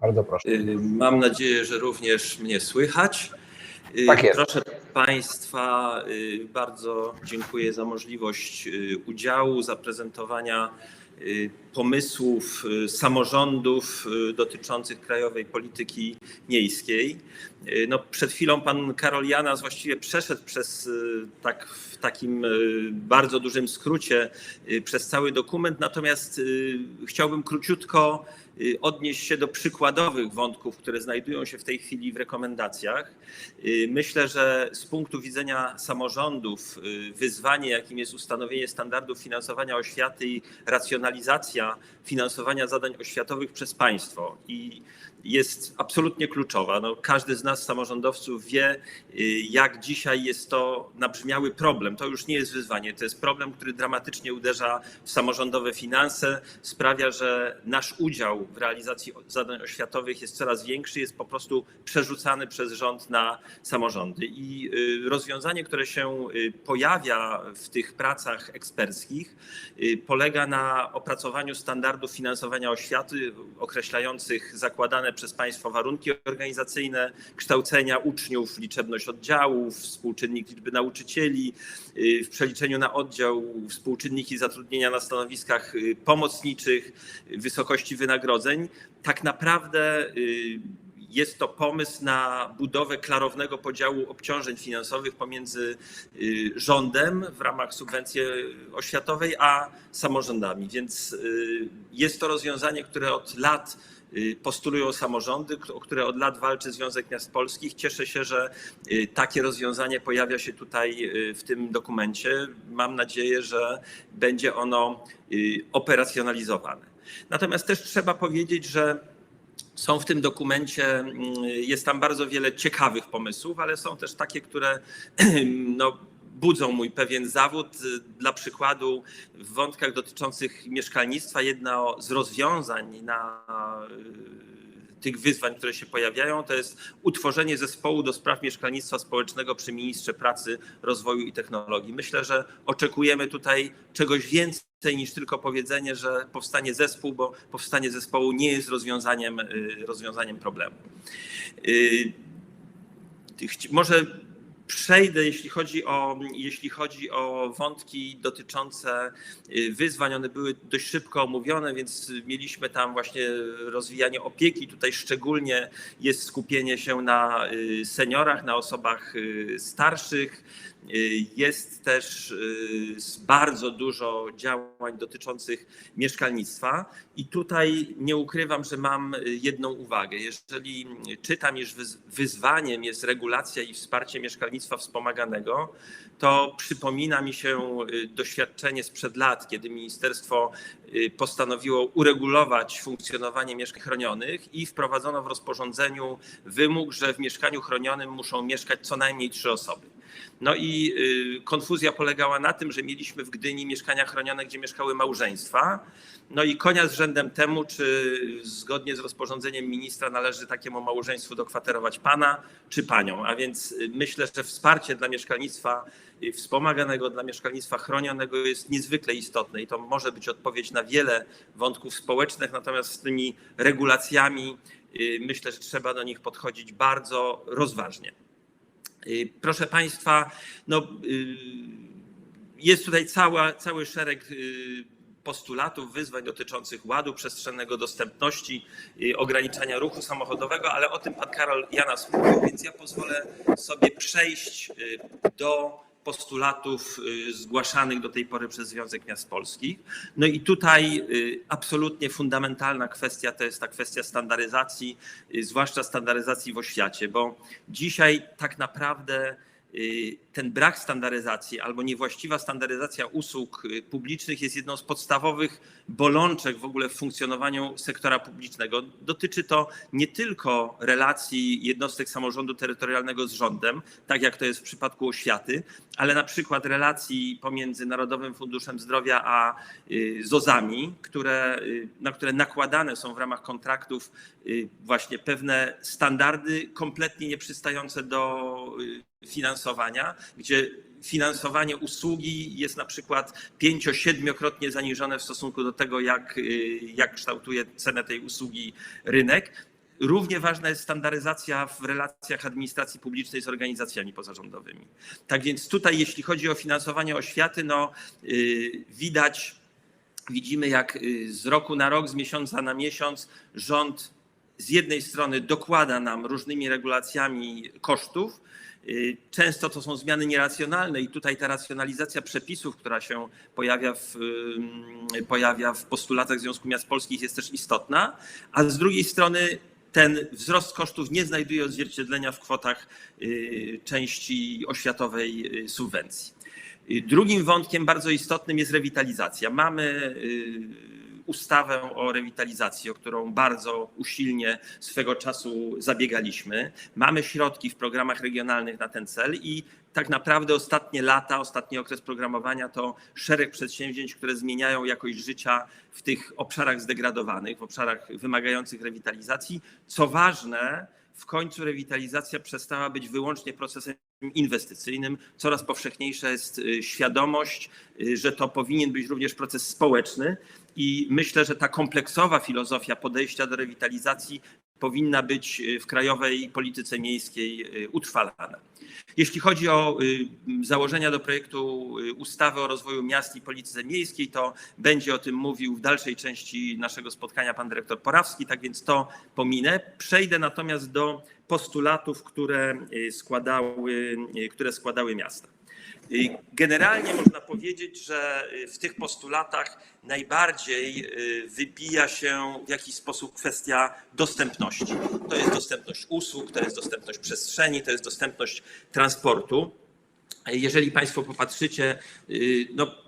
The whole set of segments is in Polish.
Bardzo proszę. Y, Mam nadzieję, że również mnie słychać. Y, Tak jest. Proszę Państwa, y, bardzo dziękuję za możliwość udziału, zaprezentowania pomysłów samorządów dotyczących krajowej polityki miejskiej. No, przed chwilą pan Karol Janas właściwie przeszedł przez tak w takim bardzo dużym skrócie przez cały dokument, natomiast chciałbym króciutko odnieść się do przykładowych wątków, które znajdują się w tej chwili w rekomendacjach. Y, Myślę, że z punktu widzenia samorządów y, wyzwanie, jakim jest ustanowienie standardów finansowania oświaty i racjonalizacja finansowania zadań oświatowych przez państwo i jest absolutnie kluczowa. No, każdy z nas, samorządowców, wie, y, jak dzisiaj jest to nabrzmiały problem. To już nie jest wyzwanie, to jest problem, który dramatycznie uderza w samorządowe finanse, sprawia, że nasz udział w realizacji zadań oświatowych jest coraz większy, jest po prostu przerzucany przez rząd na samorządy. I y, rozwiązanie, które się y, pojawia w tych pracach eksperckich, polega na opracowaniu standardów finansowania oświaty określających zakładane przez państwo warunki organizacyjne, kształcenia uczniów, liczebność oddziałów, współczynnik liczby nauczycieli, y, w przeliczeniu na oddział współczynniki zatrudnienia na stanowiskach y, pomocniczych, y, wysokości wynagrodzeń. Tak naprawdę jest to pomysł na budowę klarownego podziału obciążeń finansowych pomiędzy y, rządem w ramach subwencji oświatowej, a samorządami. Więc y, jest to rozwiązanie, które od lat y, postulują samorządy, o które od lat walczy Związek Miast Polskich. Cieszę się, że takie rozwiązanie pojawia się tutaj w tym dokumencie. Mam nadzieję, że będzie ono operacjonalizowane. Natomiast też trzeba powiedzieć, że są w tym dokumencie, mm, jest tam bardzo wiele ciekawych pomysłów, ale są też takie, które no, budzą mój pewien zawód. Dla przykładu, w wątkach dotyczących mieszkalnictwa, jedno z rozwiązań na y, tych wyzwań, które się pojawiają, to jest utworzenie zespołu do spraw mieszkalnictwa społecznego przy ministrze pracy, rozwoju i technologii. Myślę, że oczekujemy tutaj czegoś więcej niż tylko powiedzenie, że powstanie zespół, bo powstanie zespołu nie jest rozwiązaniem, y, rozwiązaniem problemu. Y, Może przejdę, jeśli chodzi, o, jeśli chodzi o wątki dotyczące y, wyzwań. One były dość szybko omówione, więc mieliśmy tam właśnie rozwijanie opieki. Tutaj szczególnie jest skupienie się na y, seniorach, na osobach y, starszych. Y, Jest też y, bardzo dużo działań dotyczących mieszkalnictwa i tutaj nie ukrywam, że mam y, jedną uwagę. Jeżeli czytam, iż wyz- wyzwaniem jest regulacja i wsparcie mieszkalnictwa wspomaganego, to przypomina mi się doświadczenie sprzed lat, kiedy ministerstwo postanowiło uregulować funkcjonowanie mieszkań chronionych i wprowadzono w rozporządzeniu wymóg, że w mieszkaniu chronionym muszą mieszkać co najmniej trzy osoby. No i y, konfuzja polegała na tym, że mieliśmy w Gdyni mieszkania chronione, gdzie mieszkały małżeństwa. No i konia z rzędem temu, czy zgodnie z rozporządzeniem ministra należy takiemu małżeństwu dokwaterować pana czy panią. A więc y, myślę, że wsparcie dla mieszkalnictwa y, wspomaganego, dla mieszkalnictwa chronionego jest niezwykle istotne i to może być odpowiedź na wiele wątków społecznych, natomiast z tymi regulacjami myślę, że trzeba do nich podchodzić bardzo rozważnie. Y, Proszę Państwa, no, y, jest tutaj cała, cały szereg y, postulatów, wyzwań dotyczących ładu przestrzennego, dostępności, ograniczania ruchu samochodowego, ale o tym pan Karol Janas mówił, więc ja pozwolę sobie przejść do postulatów y, zgłaszanych do tej pory przez Związek Miast Polskich. No i tutaj y, absolutnie fundamentalna kwestia to jest ta kwestia standaryzacji, y, zwłaszcza standaryzacji w oświacie, bo dzisiaj tak naprawdę ten brak standaryzacji albo niewłaściwa standaryzacja usług y, publicznych jest jedną z podstawowych bolączek w ogóle w funkcjonowaniu sektora publicznego. Dotyczy to nie tylko relacji jednostek samorządu terytorialnego z rządem, tak jak to jest w przypadku oświaty, ale na przykład relacji pomiędzy Narodowym Funduszem Zdrowia a y, ZOZ-ami, które, y, na które nakładane są w ramach kontraktów y, właśnie pewne standardy kompletnie nieprzystające do y, finansowania, gdzie finansowanie usługi jest na przykład pięcio, siedmiokrotnie zaniżone w stosunku do tego, jak, y, jak kształtuje cenę tej usługi rynek. Równie ważna jest standaryzacja w relacjach administracji publicznej z organizacjami pozarządowymi. Tak więc tutaj, jeśli chodzi o finansowanie oświaty, no yy, widać, widzimy jak yy, z roku na rok, z miesiąca na miesiąc rząd z jednej strony dokłada nam różnymi regulacjami kosztów, Y, Często to są zmiany nieracjonalne i tutaj ta racjonalizacja przepisów, która się pojawia w, ym, pojawia w postulatach Związku Miast Polskich jest też istotna, a z drugiej strony ten wzrost kosztów nie znajduje odzwierciedlenia w kwotach y, części oświatowej y, subwencji. Y, Drugim wątkiem bardzo istotnym jest rewitalizacja. Mamy y, ustawę o rewitalizacji, o którą bardzo usilnie swego czasu zabiegaliśmy. Mamy środki w programach regionalnych na ten cel i tak naprawdę ostatnie lata, ostatni okres programowania to szereg przedsięwzięć, które zmieniają jakość życia w tych obszarach zdegradowanych, w obszarach wymagających rewitalizacji. Co ważne, w końcu rewitalizacja przestała być wyłącznie procesem inwestycyjnym. Coraz powszechniejsza jest y, świadomość, y, że to powinien być również proces społeczny i myślę, że ta kompleksowa filozofia podejścia do rewitalizacji powinna być y, w krajowej polityce miejskiej y, utrwalana. Jeśli chodzi o y, założenia do projektu ustawy o rozwoju miast i polityce miejskiej, to będzie o tym mówił w dalszej części naszego spotkania pan dyrektor Porawski, tak więc to pominę. Przejdę natomiast do postulatów, które składały, które składały miasta. Generalnie można powiedzieć, że y, w tych postulatach najbardziej y, wybija się w jakiś sposób kwestia dostępności. To jest dostępność usług, to jest dostępność przestrzeni, to jest dostępność transportu. Jeżeli Państwo popatrzycie, y, no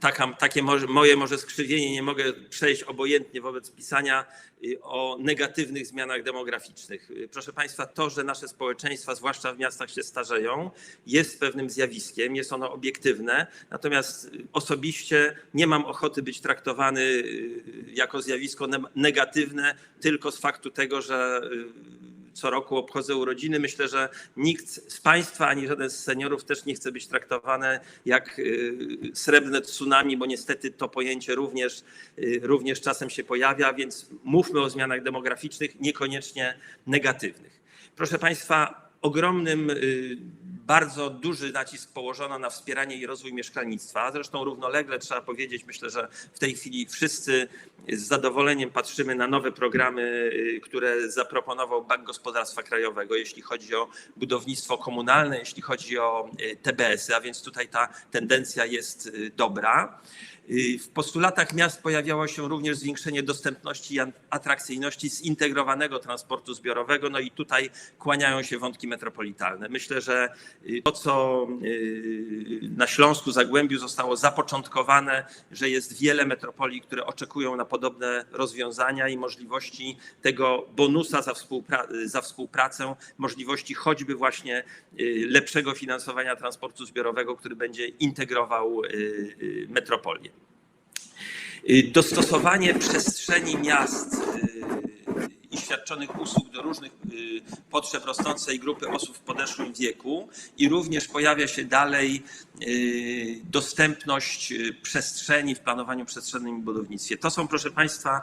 taka, takie może, moje może skrzywienie, nie mogę przejść obojętnie wobec pisania y, o negatywnych zmianach demograficznych. Y, Proszę Państwa, to, że nasze społeczeństwa, zwłaszcza w miastach, się starzeją, jest pewnym zjawiskiem, jest ono obiektywne, natomiast y, osobiście nie mam ochoty być traktowany jako zjawisko ne- negatywne tylko z faktu tego, że co roku obchodzę urodziny. Myślę, że nikt z Państwa ani żaden z seniorów też nie chce być traktowany jak y, srebrne tsunami, bo niestety to pojęcie również, y, również czasem się pojawia, więc mówmy o zmianach demograficznych, niekoniecznie negatywnych. Proszę Państwa, ogromnym, y, bardzo duży nacisk położono na wspieranie i rozwój mieszkalnictwa. Zresztą równolegle trzeba powiedzieć, myślę, że w tej chwili wszyscy z zadowoleniem patrzymy na nowe programy, y, które zaproponował Bank Gospodarstwa Krajowego, jeśli chodzi o budownictwo komunalne, jeśli chodzi o TBS-y, a więc tutaj ta tendencja jest y, dobra. Y, W postulatach miast pojawiało się również zwiększenie dostępności i atrakcyjności zintegrowanego transportu zbiorowego, no i tutaj kłaniają się wątki metropolitalne. Myślę, że y, to, co y, na Śląsku, Zagłębiu zostało zapoczątkowane, że jest wiele metropolii, które oczekują na podobne rozwiązania i możliwości tego bonusa za, współpra- za współpracę, możliwości choćby właśnie lepszego finansowania transportu zbiorowego, który będzie integrował metropolię. Y, Dostosowanie przestrzeni miast y, świadczonych usług do różnych y, potrzeb rosnącej grupy osób w podeszłym wieku i również pojawia się dalej y, dostępność y, przestrzeni w planowaniu przestrzennym i budownictwie. To są, proszę Państwa,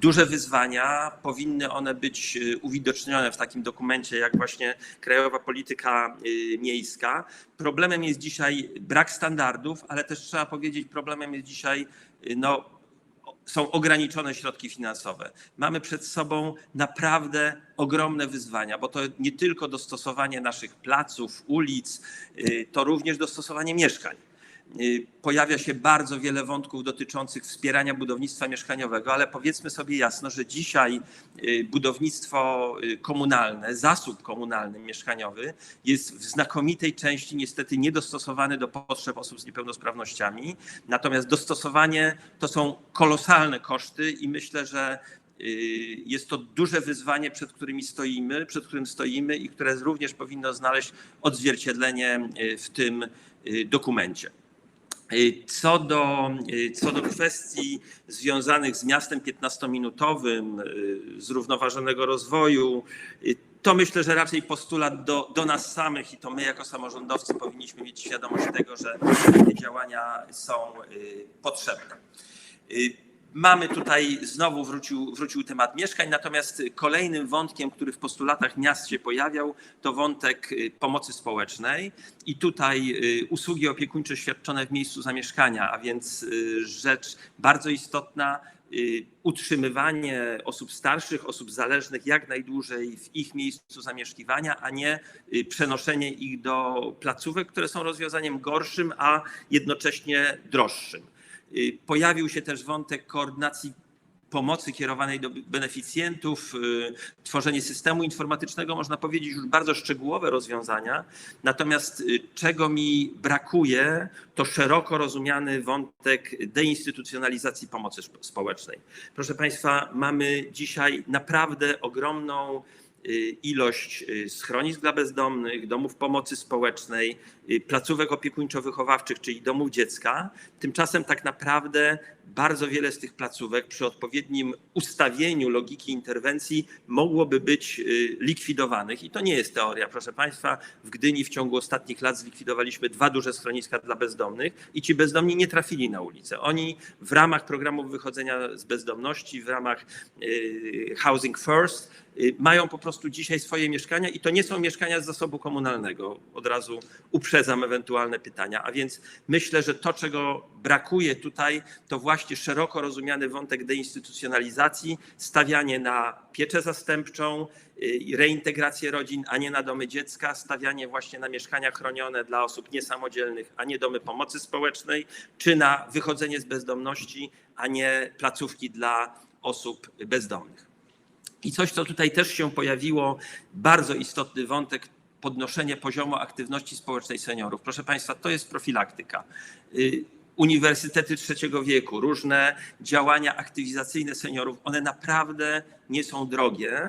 duże wyzwania. Powinny one być uwidocznione w takim dokumencie, jak właśnie Krajowa Polityka Miejska. Problemem jest dzisiaj brak standardów, ale też trzeba powiedzieć, problemem jest dzisiaj no, są ograniczone środki finansowe. Mamy przed sobą naprawdę ogromne wyzwania, bo to nie tylko dostosowanie naszych placów, ulic, y, to również dostosowanie mieszkań. Y, Pojawia się bardzo wiele wątków dotyczących wspierania budownictwa mieszkaniowego, ale powiedzmy sobie jasno, że dzisiaj y, budownictwo y, komunalne, zasób komunalny mieszkaniowy jest w znakomitej części niestety niedostosowany do potrzeb osób z niepełnosprawnościami. Natomiast dostosowanie to są kolosalne koszty i myślę, że jest to duże wyzwanie, przed którymi stoimy, przed którym stoimy i które również powinno znaleźć odzwierciedlenie w tym dokumencie. Y, Co do, y, co do kwestii związanych z miastem 15-minutowym, y, zrównoważonego rozwoju, to myślę, że raczej postulat do, do nas samych i to my jako samorządowcy powinniśmy mieć świadomość tego, że takie działania są potrzebne. Mamy tutaj znowu wrócił, wrócił temat mieszkań, natomiast kolejnym wątkiem, który w postulatach miast się pojawiał, to wątek y, pomocy społecznej i tutaj y, usługi opiekuńcze świadczone w miejscu zamieszkania, a więc y, rzecz bardzo istotna, utrzymywanie osób starszych, osób zależnych jak najdłużej w ich miejscu zamieszkiwania, a nie przenoszenie ich do placówek, które są rozwiązaniem gorszym, a jednocześnie droższym. Y, Pojawił się też wątek koordynacji pomocy kierowanej do beneficjentów, y, tworzenie systemu informatycznego, można powiedzieć już bardzo szczegółowe rozwiązania. Natomiast y, czego mi brakuje, to szeroko rozumiany wątek deinstytucjonalizacji pomocy sp- społecznej. Proszę Państwa, mamy dzisiaj naprawdę ogromną ilość y, schronisk dla bezdomnych, domów pomocy społecznej, y, placówek opiekuńczo-wychowawczych, czyli domów dziecka. Tymczasem tak naprawdę bardzo wiele z tych placówek przy odpowiednim ustawieniu logiki interwencji mogłoby być y, likwidowanych. I to nie jest teoria, proszę Państwa. W Gdyni w ciągu ostatnich lat zlikwidowaliśmy dwa duże schroniska dla bezdomnych i ci bezdomni nie trafili na ulicę. Oni w ramach programów wychodzenia z bezdomności, w ramach y, Housing First, y, mają po prostu dzisiaj swoje mieszkania i to nie są mieszkania z zasobu komunalnego. Od razu uprzedzam ewentualne pytania. A więc myślę, że to, czego brakuje tutaj, to właśnie szeroko rozumiany wątek deinstytucjonalizacji, stawianie na pieczę zastępczą, y, reintegrację rodzin, a nie na domy dziecka, stawianie właśnie na mieszkania chronione dla osób niesamodzielnych, a nie domy pomocy społecznej, czy na wychodzenie z bezdomności, a nie placówki dla osób bezdomnych. I coś, co tutaj też się pojawiło, bardzo istotny wątek, podnoszenie poziomu aktywności społecznej seniorów. Proszę Państwa, to jest profilaktyka. Y, Uniwersytety trzeciego wieku, różne działania aktywizacyjne seniorów, one naprawdę nie są drogie.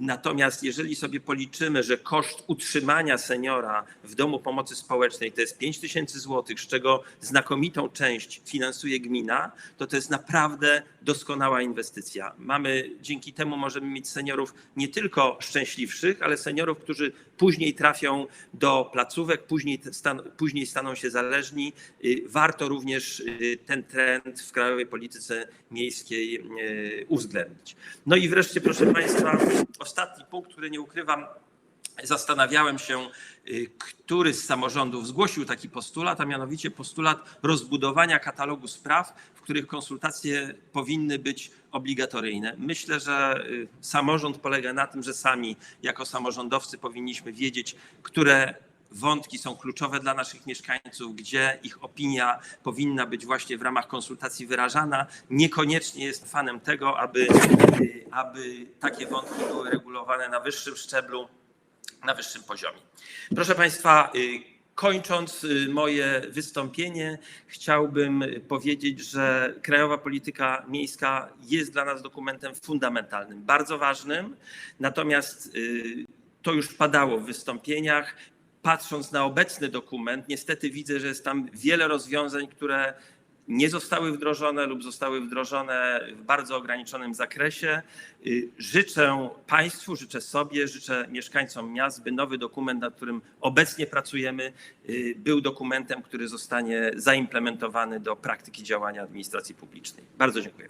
Natomiast jeżeli sobie policzymy, że koszt utrzymania seniora w domu pomocy społecznej to jest 5 tysięcy złotych, z czego znakomitą część finansuje gmina, to to jest naprawdę doskonała inwestycja. Mamy dzięki temu możemy mieć seniorów nie tylko szczęśliwszych, ale seniorów, którzy później trafią do placówek, później, stan, później staną się zależni. Y, Warto również y, ten trend w krajowej polityce miejskiej y, uwzględnić. No i wreszcie, proszę Państwa, ostatni punkt, który nie ukrywam, zastanawiałem się, y, który z samorządów zgłosił taki postulat, a mianowicie postulat rozbudowania katalogu spraw, w których konsultacje powinny być obligatoryjne. Myślę, że y, samorząd polega na tym, że sami jako samorządowcy powinniśmy wiedzieć, które wątki są kluczowe dla naszych mieszkańców, gdzie ich opinia powinna być właśnie w ramach konsultacji wyrażana. Niekoniecznie jest fanem tego, aby, aby takie wątki były regulowane na wyższym szczeblu, na wyższym poziomie. Proszę Państwa, y, kończąc y, moje wystąpienie, chciałbym powiedzieć, że Krajowa Polityka Miejska jest dla nas dokumentem fundamentalnym, bardzo ważnym. Natomiast y, to już padało w wystąpieniach. Patrząc na obecny dokument, niestety widzę, że jest tam wiele rozwiązań, które nie zostały wdrożone lub zostały wdrożone w bardzo ograniczonym zakresie. Y, Życzę Państwu, życzę sobie, życzę mieszkańcom miast, by nowy dokument, nad którym obecnie pracujemy, y, był dokumentem, który zostanie zaimplementowany do praktyki działania administracji publicznej. Bardzo dziękuję.